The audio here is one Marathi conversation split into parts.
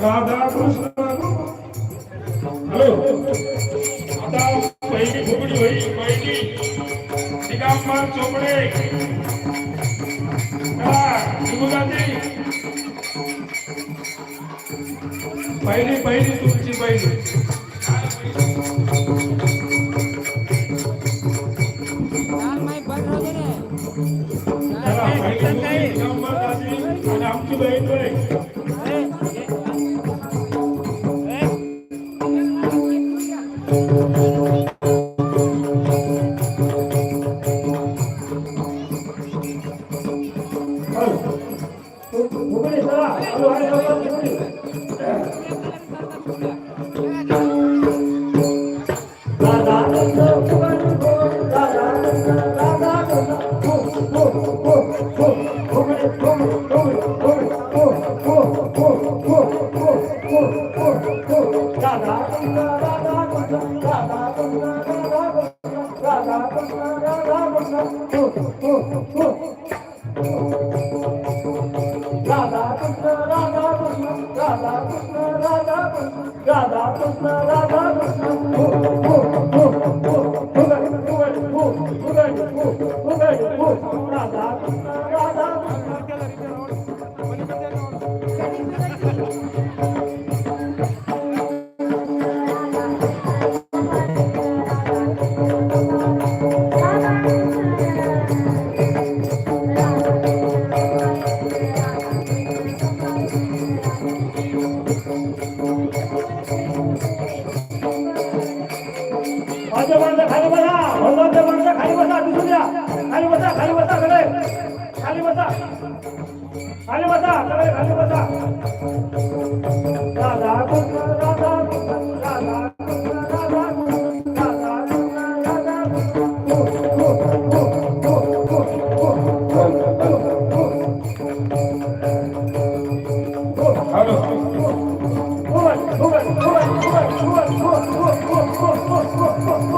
राधा कृष्ण हॅलो. आता पहिली फुगडी पहिली. दिगंबर चोपडे. पहिली पहिली तुमची पहिली. पहिली आमची बहीण Dada, dada, Radha बसा. खाली बसा. सगळे खाली बसा. राधा कृष्ण राधा कृष्ण राधा कृष्ण राधा कृष्ण राधा कृष्ण राधा कृष्ण. हो हो हो हो हो हो हो हो हॅलो चला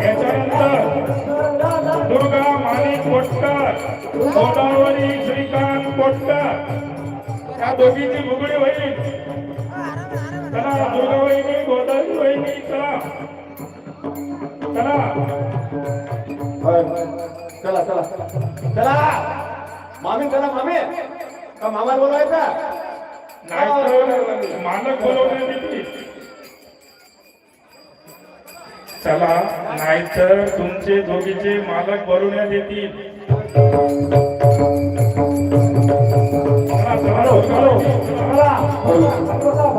याच्यानंतर दुर्गा माणिक कोटकर गोदावरी श्रीकांत कोटकर या दोघीची बुगडी होईल चला दुर्गा वहिनी गोदावरी वहिनी चला चला. चला चला. चला मामी चला मामी. का मामा बोलवायचा? नाही मालक बोलवण्यात येतील चला नाहीतर तुमचे दोघीचे मालक बोलवण्यात येतील चला, चला, चला.